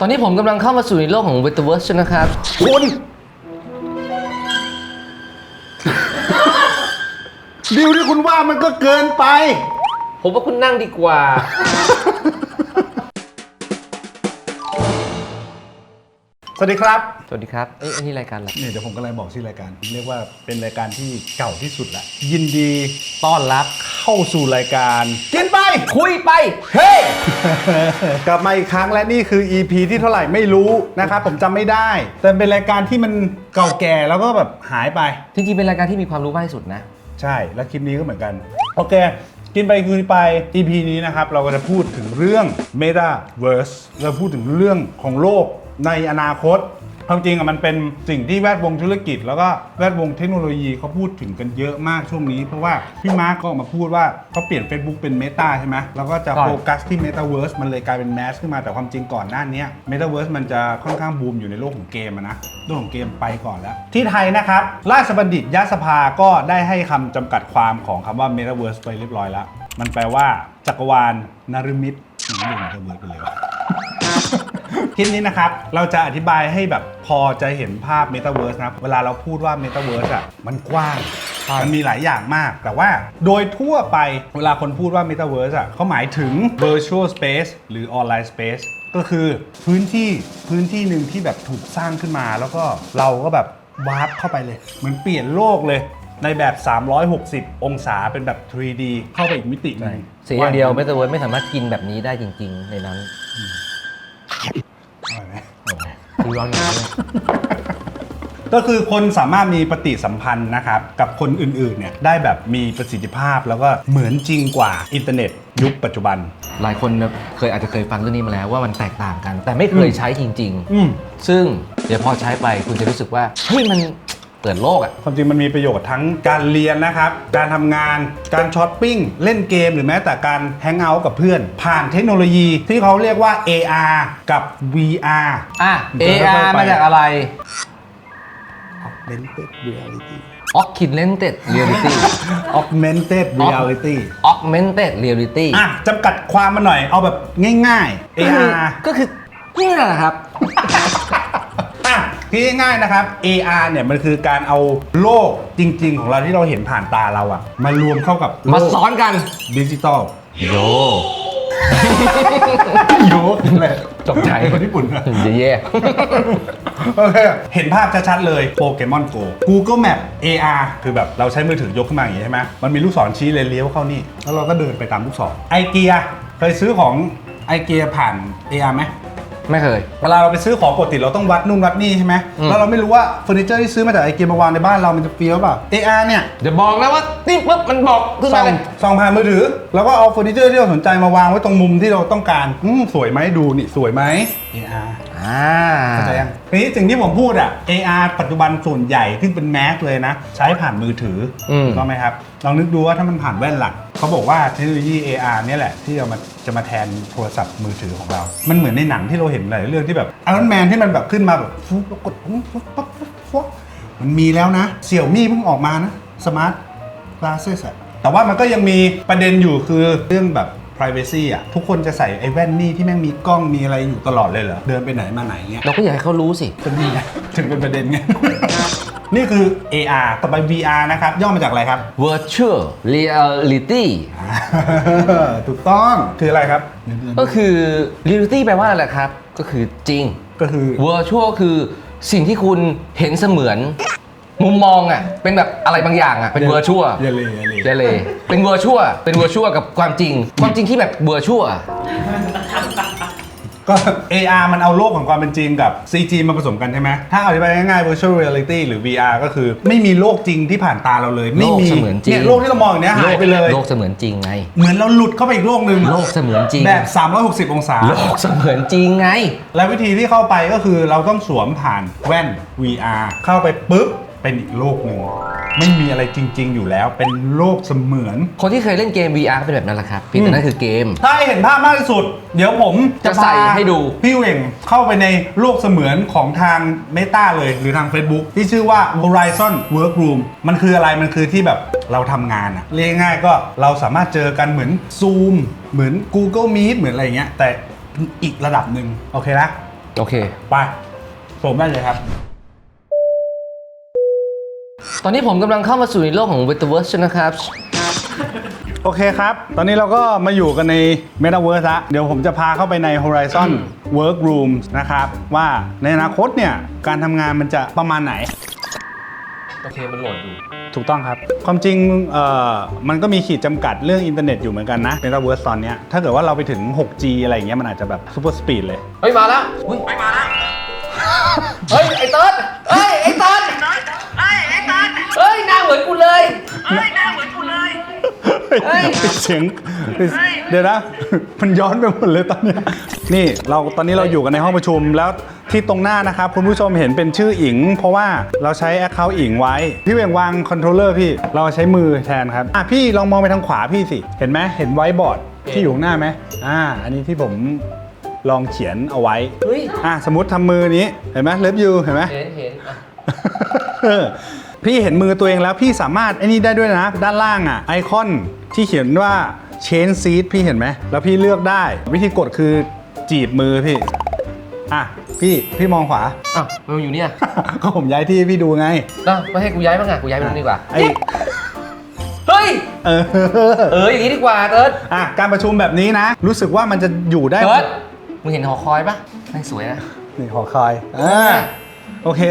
ตอนนี้ผมกำลังเข้ามาสู่ในโลกของ w e t a v e r s e นะครับคุณดิวที่คุณว่ามันก็เกินไป ผมว่าคุณนั่งดีกว่า สวัสดีครับ สวัสดีครับ เอ้ยอันนี้รายการอะไรเนี่ยเดี๋ยวผมก็เลยบอกชื่อรายการเรียกว่าเป็นรายการที่เก่าที่สุดละยินดีต้อนรับเข้าสู่รายการ กินไป คุยไป เฮ้ย กลับมาอีกครั้งและนี่คือ EP ที่เท่าไหร่ไม่รู้นะครับผมจำไม่ได้ แต่เป็นรายการที่มันเก่าแก่แล้วก็แบบหายไป จริงๆเป็นรายการที่มีความรู้มากที่สุดนะ ใช่แล้วคลิปนี้ก็เหมือนกัน โอเค กินไปคุยไป EP นี้นะครับ เราก็จะพูดถึงเรื่อง Metaverse เราพูดถึงเรื่องของโลก ในอนาคตความจริงอะมันเป็นสิ่งที่แวดวงธุรกิจ แล้วก็แวดวงเทคโนโลยีเขาพูดถึงกันเยอะมากช่วงนี้ เพราะว่าพี่มาร์กก็ออกมาพูดว่าเขาเปลี่ยน Facebook เป็น Meta ใช่ไหมแล้วก็จะใช่ โฟกัสที่ Metaverse มันเลยกลายเป็นแมสขึ้นมาแต่ความจริงก่อนหน้านี้ Metaverse มันจะค่อนข้างบูมอยู่ในโลกของเกมอะนะโลกของเกมไปก่อนแล้ว ที่ไทยนะครับ ราชบัณฑิตยสภาก็ได้ให้คำจำกัดความของคำว่า Metaverse ไปเรียบร้อยแล้ว มันแปลว่าจักรวาลนฤมิตไม่ดู Metaverse ไปเลยวะ คลิปนี้นะครับ เราจะอธิบายให้แบบพอจะเห็นภาพ Metaverse นะครับเวลาเราพูดว่า Metaverse อะมันกว้างมันมีหลายอย่างมาก แต่ว่าโดยทั่วไปเวลาคนพูดว่า Metaverse อะเขาหมายถึง virtual space หรือ online space ก็คือพื้นที่พื้นที่หนึ่งที่แบบถูกสร้างขึ้นมา แล้วก็เราก็แบบวาร์ปเข้าไปเลย เหมือนเปลี่ยนโลกเลยในแบบ 360 องศาเป็นแบบ 3D เข้าไปอีกมิติหนึงเสียอย่างเดียวไม่แต่ว่าไม่สามารถกินแบบนี้ได้จริง ๆ ในนั้นอร่อยไหม คือร้อนอย่างนี้ก็คือคนสามารถมีปฏิสัมพันธ์นะครับ กับคนอื่นๆเนี่ยได้แบบมีประสิทธิภาพแล้วก็เหมือนจริงกว่าอินเทอร์เน็ตยุคปัจจุบัน หลายคนเคยอาจจะเคยฟังเรื่องนี้มาแล้วว่ามันแตกต่างกัน แต่ไม่เคยใช้จริง อืม ๆ ซึ่งเดี๋ยวพอใช้ไปคุณจะรู้สึกว่าเฮ้ยมัน เปิดโลกอะความจริงมันมีประโยชน์ทั้งการเรียนนะครับ การทำงาน การช้อปปิ้ง เล่นเกมหรือแม้แต่การแฮงเอาท์กับเพื่อน ผ่านเทคโนโลยีที่เขาเรียกว่า AR กับ VR อะเดี๋ยวค่อย AR ๆไปมาจากอะไร Augmented Reality Augmented Reality Augmented Reality Augmented Reality อะจำกัดความมาหน่อยเอาแบบง่ายๆก็คือ AR ก็คือนี่แหละครับ อะที่ง่ายๆนะครับ AR เนี่ยมันคือการเอาโลกจริง ๆ ของเราที่เราเห็นผ่านตาเราอะมารวมเข้ากับโลมากซ้อนกันดิจิตอลโยโยกอะไรตกใจคนญี่ปุ่นอะเดี๋ยวแย่โอเคเห็นภาพชัดๆเลยโปเกมอน Go Google Map AR คือแบบเราใช้มือถือยกขึ้นมาอย่างนี้ใช่ไหมมันมีลูกศรชี้เลยเลี้ยวเข้านี่ แล้วเราก็เดินไปตามลูกศรไอเกียเคยซื้อของไอเกียผ่าน AR ไหม ไม่เคย เวลาเราไปซื้อของปกติเราต้องวัดนู่นวัดนี่ใช่ไหมอืม แล้วเราไม่รู้ว่าเฟอร์นิเจอร์ที่ซื้อมาจากไอเกียมาวางในบ้านเรามันจะเฟี้ยวเปล่า AR เนี่ยเดี๋ยวบอกแล้วว่านี่ปุ๊บมันบอกขึ้นส่มาองเลยส่องผ่านมือถือ แล้วก็เอาเฟอร์นิเจอร์ที่เราสนใจมาวางไว้ตรงมุมที่เราต้องการอืมสวยไหมดูนี่สวยไหม AR อ่าเข้าใจยังทีนี้สิ่งที่ผมพูดอะ AR ปัจจุบันส่วนใหญ่ที่เป็นแมสเลยนะ ใช้ผ่านมือถืออม ถูกต้องไหมครับ ลองนึกดูว่าถ้ามันผ่านแว่นหลักเขาบอกว่าเทคโนโลยี AR เนี่ยแหละ ที่จะมาจะมาแทนโทรศัพท์มือถือของเรา มันเหมือนในหนังที่เราเห็นหลายเรื่องที่แบบอ r รอนแมนที่มันแบบขึ้นมาแบบฟุ๊บแล้วกดฟุ๊บฟุ๊บปั๊บฟุ๊บฟุ๊บมันมีแล้วนะเสี่ยวมี่เพิ่งออกมานะสมาร์ท glasses อะแต่ว่ามันก็ยังมีประเด็นอยู่คือเรื่องแบบ privacy อะทุกคนจะใส่ไอ้แว่นนี่ที่แม่งมีกล้องมีอะไรอยู่ตลอดเลยเหรอ เดินไปไหนมาไหนเงี้ยเราก็อยากให้เขารู้สิก็นี่ไงถึงเป็นประเด็นไง นี่คือ AR ต่อไป VR นะครับ ย่อมาจากอะไรครับ virtual reality ถูกต้องคืออะไรครับ ก็คือ reality แปลว่าอะไรครับ ก็คือจริง ก็คือ virtual คือสิ่งที่คุณเห็นเสมือน มุมมองอะเป็นแบบอะไรบางอย่างอะเป็น virtual เยเลเยเลเจเลเป็น virtual เป็น virtual กับความจริง ความจริงที่แบบ virtual ก็ AR มันเอาโลกของความเป็นจริงกับ CG มาผสมกันใช่ไหมถ้าอธิบายง่ายๆ virtual reality หรือ VR ก็คือไม่มีโลกจริงที่ผ่านตาเราเลย ไม่มีโลกเสมือนจริงเนี่ยโลกที่เรามองอย่างเนี้ยหายไปเลย โลกเสมือนจริงไง เหมือนเราหลุดเข้าไปอีกโลกหนึ่งโลกเสมือนจริง แบบ 360 องศา โลกเสมือนจริงไง และวิธีที่เข้าไปก็คือเราต้องสวมผ่านแว่น VR เข้าไปปุ๊บ เป็นอีกโลกหนึ่งไม่มีอะไรจริง ๆ อยู่แล้ว เป็นโลกเสมือน คนที่เคยเล่นเกม VR ก็เป็นแบบนั้นแหละครับเพียงแต่นั่นคือเกม ถ้าให้เห็นภาพมากที่สุด เดี๋ยวผมจะใส่ให้ดู พี่เหว่งเข้าไปในโลกเสมือนของทาง Meta เลยหรือทาง Facebook ที่ชื่อว่า Horizon Workroom มันคืออะไรมันคือที่แบบเราทำงานอะเรียกง่ายๆก็เราสามารถเจอกันเหมือน Zoom เหมือน Google Meet เหมือนอะไรอย่างเงี้ยแต่อีกระดับหนึ่งโอเคนะโอเค ไปสวมได้เลยครับ ตอนนี้ผมกำลังเข้ามาสู่ในโลกของ Metaverse นะครับ โอเคครับ ตอนนี้เราก็มาอยู่กันใน Metaverse ละ เดี๋ยวผมจะพาเข้าไปใน Horizon Workroom นะครับ ว่าในอนาคตเนี่ย การทำงานมันจะประมาณไหน โอเค มันโหลดอยู่ ถูกต้องครับ ความจริงเอ่อมันก็มีขีดจำกัดเรื่องอินเทอร์เน็ตอยู่เหมือนกันนะ Metaverse ตอนเนี้ยถ้าเกิดว่าเราไปถึง 6G อะไรอย่างเงี้ยมันอาจจะแบบ super speed เลย เฮ้ย มาแล้วอุ้ยมาแล้ว เฮ้ย ไอ้เติร์ดเฮ้ย ไอ้เติร์ด เฮ้ยไอ้ตันเฮ้ยหน้าเหมือนกูเลยเฮ้ยหน้าเหมือนกูเลย เฮ้ย เสียงเดี๋ยวนะ มันย้อนไปหมดเลยตอนเนี้ยนี่เราตอนนี้เราอยู่กันในห้องประชุมแล้วที่ตรงหน้านะครับ คุณผู้ชมเห็นเป็นชื่ออิง เพราะว่าเราใช้ Account อิงไว้ พี่เวียงวางคอนโทรลเลอร์พี่ เราใช้มือแทนครับอะพี่ลองมองไปทางขวาพี่สิ เห็นไหมเห็นไว้บอร์ดที่อยู่ข้างหน้าไหมอ่า อันนี้ที่ผมลองเขียนเอาไว้เฮ้ย อะสมมติทำมือนี้เห็นไหมเลิฟยูเห็นไหม เห็นเห็นอะ เออ พี่เห็นมือตัวเองแล้วพี่สามารถไอ้นี่ได้ด้วยนะ ด้านล่างอะไอคอนที่เขียนว่า change seat พี่เห็นไหมแล้วพี่เลือกได้ วิธีกดคือจีบมือพี่อะพี่พี่มองขวาอ้าวมันอยู่เนี่ยก็ผมย้ายที่ให้พี่ดูไงเอ้าไม่ให้กูย้ายบ้างอะกูย้ายไปตรงนี้ดีกว่าไอเฮ้ยเออเอออย่างนี้ดีกว่าเติร์ดอะการประชุมแบบนี้นะ รู้สึกว่ามันจะอยู่ได้เติร์ดมึงเห็นหอคอยปะไม่งสวยนะนี่หอคอยอ่าโอเค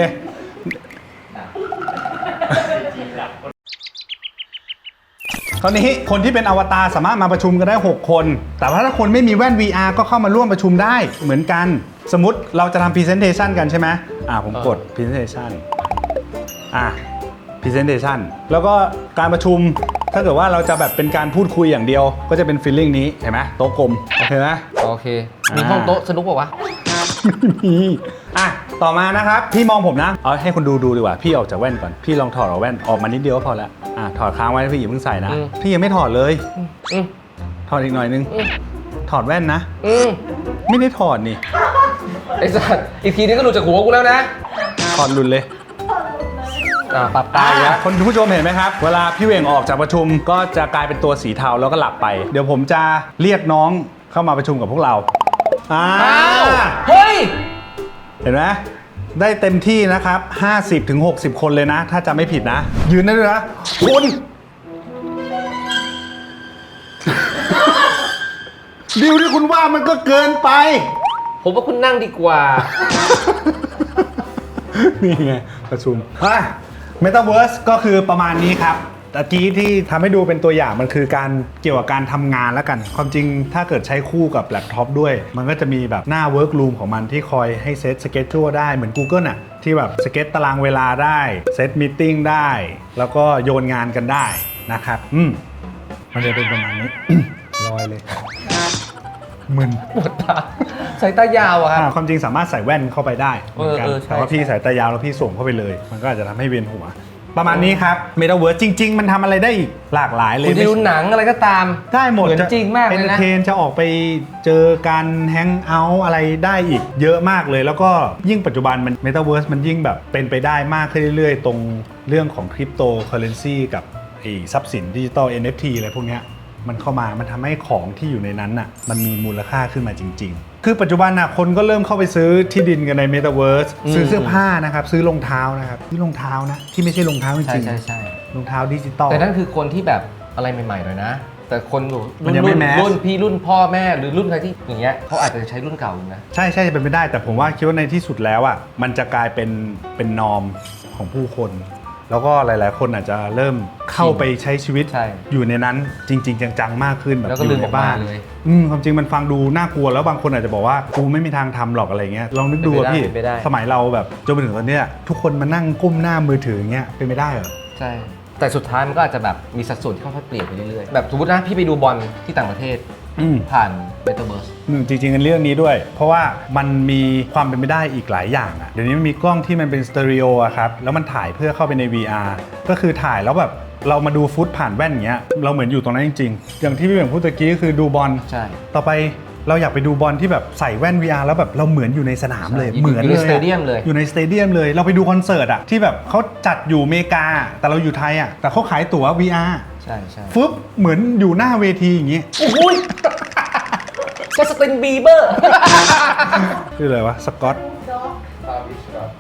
คราวนี้คนที่เป็นอวตารสามารถมาประชุมกันได้ 6 คน แต่ว่าถ้าคนไม่มีแว่น VR ก็เข้ามาร่วมประชุมได้เหมือนกัน สมมติเราจะทำ Presentation กันใช่ไหมอ่าผมกด Presentation อะ Presentation แล้วก็การประชุมถ้าเกิดว่าเราจะแบบเป็นการพูดคุยอย่างเดียว ก็จะเป็น feeling นี้เห็นไหมโต๊ะกลมโอเคไหมโอเค มีห้องโต๊ะสนุกเปล่าวะ ไม่มีอะ ต่อมานะครับ พี่มองผมนะ เอาให้คนดูดูดีกว่า พี่ออกจากแว่นก่อน พี่ลองถอดเอาแว่นออกมานิดเดียวก็พอละอะถอดค้างไว้นะพี่อย่าเพิ่งใส่นะ อืม พี่ยังไม่ถอดเลย อืมถอดอีกหน่อยนึงอืมถอดแว่นนะ อืมไม่ได้ถอดนี่ ไอ้สัสอีกทีนี้ก็หลุดจากหัวกูแล้วนะถอดหลุดเลย อ่าปรับตาอะอีกแล้วคนผู้ชมเห็นไหมครับ เวลาพี่เหวงออกจากประชุมก็จะกลายเป็นตัวสีเทาแล้วก็หลับไป เดี๋ยวผมจะเรียกน้องเข้ามาประชุมกับพวกเราอ่าอ้าวเฮ้ย เห็นไหม ได้เต็มที่นะครับ 50ถึง60 คนเลยนะ ถ้าจำไม่ผิดนะ ยืนได้ด้วยนะคุณ ดิวที่คุณว่ามันก็เกินไป ผมว่าคุณนั่งดีกว่า นี่ไงประชุมอะ Metaverse ก็คือประมาณนี้ครับ ตะกี้ที่ทำให้ดูเป็นตัวอย่างมันคือการเกี่ยวกับการทำงานแล้วกัน ความจริงถ้าเกิดใช้คู่กับแล็ปท็อปด้วย มันก็จะมีแบบหน้า Workroom ของมันที่คอยให้เซตสเกจ u ได้เหมือน Google น่ะที่แบบสเก็ตตารางเวลาได้เซตมีติ้งได้ แล้วก็โยนงานกันได้นะครับอืมมันจะเป็นประมาณนี้ ลอยเลยมึน ปวดตาสายตายาวอะครับ อ่าความจริงสามารถใส่แว่นเข้าไปได้เหมือนกันเออเออใช่แต่ว่าพี่สายตายาวแล้วพี่ส่งเข้าไปเลย มันก็อาจจะทำให้เวียนหัว ประมาณนี้ครับ Metaverse จริง ๆ มันทำอะไรได้อีกหลากหลายเลยคุณจะดูหนังอะไรก็ตาม ได้หมดเหมือนจริงมากเลยนะ เอนเตอร์เทนจะออกไปเจอการแฮงเอาท์อะไรได้อีกเยอะมากเลย แล้วก็ยิ่งปัจจุบันมัน Metaverse มันยิ่งแบบเป็นไปได้มากขึ้นเรื่อยๆ ตรงเรื่องของคริปโตเคอเรนซีกับไอ้ทรัพย์สินดิจิตอล NFT อะไรพวกเนี้ยมันเข้ามามันทำให้ของที่อยู่ในนั้นน่ะมันมีมูลค่าขึ้นมาจริง ๆ คือปัจจุบันน่ะคนก็เริ่มเข้าไปซื้อที่ดินกันใน Metaverse อืมซื้อเสื้อผ้านะครับซื้อรองเท้านะครับซื้อรองเท้านะที่ไม่ใช่รองเท้าจใช่ริงใช่ใช่ๆรองเท้าดิจิตอลแต่นั่นคือคนที่แบบอะไรใหม่ๆหน่อยนะ แต่คนรุ่มันยังไม่รุ่แมสรุ่นพี่รุ่นพ่อแม่หรือรุ่นใครที่อย่างเงี้ยเขาอาจจะใช้รุ่นเก่าอยู่นะใช่ใช่จะเป็นไปได้ แต่ผมว่าคิดว่าในที่สุดแล้วอะมันจะกลายเป็นเป็นนอมของผู้คน แล้วก็หลาย ๆ คนอาจจะเริ่มเข้าไปใช้ชีวิตใช่อยู่ในนั้นจริง ๆ จัง ๆ มากขึ้นแบบแล้วก็อลืยู่มในออกมาบ้านเลยอืมความจริงมันฟังดูน่ากลัวแล้วบางคนอาจจะบอกว่ากูไม่มีทางทำหรอกอะไรเงี้ยลองนึกดูอะพี่เป็นไปได้ สมัยเราแบบจนไปถึงตอนเนี้ยทุกคนมานั่งก้มหน้ามือถืออย่างเงี้ยเป็นไม่ได้เหรอ ใช่แต่สุดท้ายมันก็อาจจะแบบมีสัดส่วนที่ค่อยๆเปลี่ยนไปเรื่อยๆแบบสมมตินะพี่ไปดูบอลที่ต่างประเทศ อืม ผ่านเ e ตา v ิร์ส อืมจริงๆกันเรื่องนี้ด้วย เพราะว่ามันมีความเป็นไปได้อีกหลายอย่างอะเดี๋ยวนี้มันมีกล้องที่มันเป็นสเตอริโออะครับ แล้วมันถ่ายเพื่อเข้าไปใน VR ก็คือถ่ายแล้วแบบเรามาดูฟุตผ่านแว่นอย่างเงี้ยเราเหมือนอยู่ตรงนั้นจริงๆ อย่างที่พี่เหวี่ยงพูดตะกี้ก็คือดูบอลใช่ต่อไปเราอยากไปดูบอลที่แบบใส่แว่น VR แล้วแบบเราเหมือนอยู่ในสนามเลย ใช่เหมือนอยู่ในเลยอะสเตเดียมเลย อยู่ในสเตเดียมเลย เราไปดูคอนเสิร์ตอะที่แบบเขาจัดอยู่อเมริกา แต่เราอยู่ไทยอะแต่เขาขายตั๋ว VR ใช่ใช่ฟึบเหมือนอยู่หน้าเวทีอย่างงี้โอ้ยจัสตินบีเบอร์ชื่ออะไรวะสกอต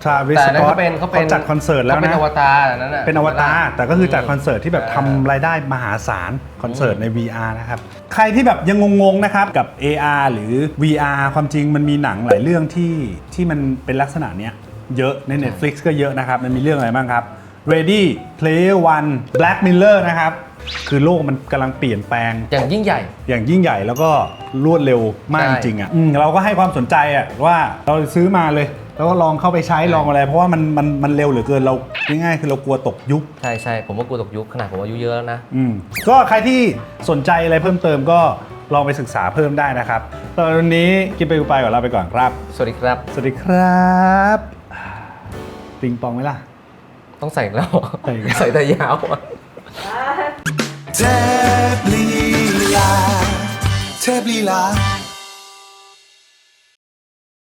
ทราวิสแต่สอันนั้นกอตเขาเป็นเขาเป็นจัดคอนเสิร์ตแล้วเขาเป็นนะอวตารอันนั้นน่ะเป็นอวตารแต่ก็คือจัดคอนเสิร์ตที่แบบอ่าทำรายได้มหาศาลคอนเสิร์ตใน VR นะครับ ใครที่แบบยังงงๆนะครับกับ AR หรือ VR ความจริงมันมีหนังหลายเรื่องที่ที่มันเป็นลักษณะเนี้ยเยอะใน Netflix ก็เยอะนะครับ มันมีเรื่องอะไรบ้างครับ Ready Player One Black Mirror นะครับ คือโลกมันกำลังเปลี่ยนแปลง อย่างยิ่งใหญ่ อย่างยิ่งใหญ่แล้วก็รวดเร็วมากใช่ จริงๆอะอืมเราก็ให้ความสนใจอะว่าเราซื้อมาเลย แล้วก็ลองเข้าไปใช้ใช่ลองอะไร เพราะว่ามันมันมันเร็วเหลือเกินเราง่ายๆคือเรากลัวตกยุค ใช่ใช่ผมว่ากลัวตกยุคขนาดผมอายุเยอะแล้วนะ อืมก็ใครที่สนใจอะไรเพิ่มเติมก็ลองไปศึกษาเพิ่มได้นะครับตอนนี้กินไปกูไปก่อนลาไปก่อนครับ สวัสดีครับ สวัสดีครับ ปิงปองไหมล่ะ ต้องใส่แล้วใส่อีกใส่แต่ยาวเทพลีลาเทพลีลา